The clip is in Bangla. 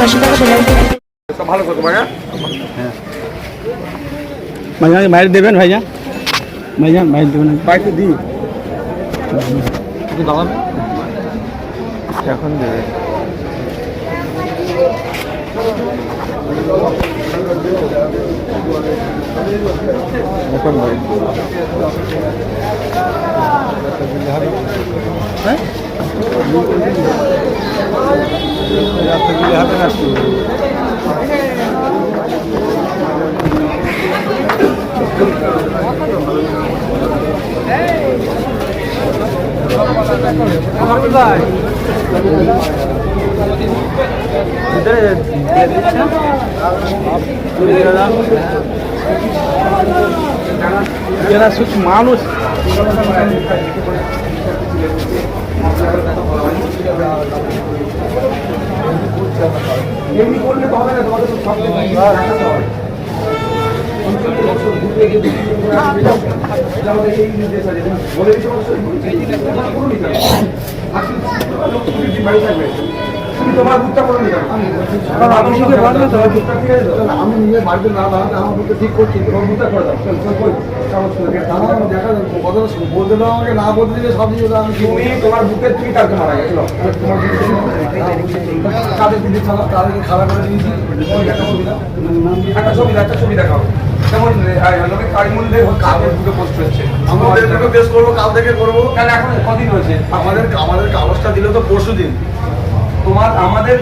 থাকা ভালো করতো ভাইয়া। বাইরে দেবেন ভাইয়া। ভাইয়া বাইরে দেবেন। দিই। একটু এখন দেবে। এখন ভাই হ্যাঁ? এরা শুধু মানুষ এমনি করলে তো হবে না তোমাদের সব দেখাতে হবে বলে দিতে তুমি তোমার বুকটা করে নিতে আমি নিজে বাড়িতে না দাঁড়াতে আমার বুকটা ঠিক করছি তোমার বুকটা করে দাও কই দেখা কথা বলতে দাও আমাকে না বলতে দিলে সব জিনিস আমি তুমি তোমার বুকে তুমি তাকে মারা গেছিল কাদের দিদি ছাড়া তাদেরকে খারাপ করে দিয়েছি একটা ছবি দাও একটা ছবি দেখাও যেমন কাগজ দুটো পোস্ট হচ্ছে আমাদের দুটো করব কাল থেকে করব? কেন এখন কদিন হয়েছে? আমাদের আমাদের কাগজটা দিল তো পরশু দিন তোমার আমাদের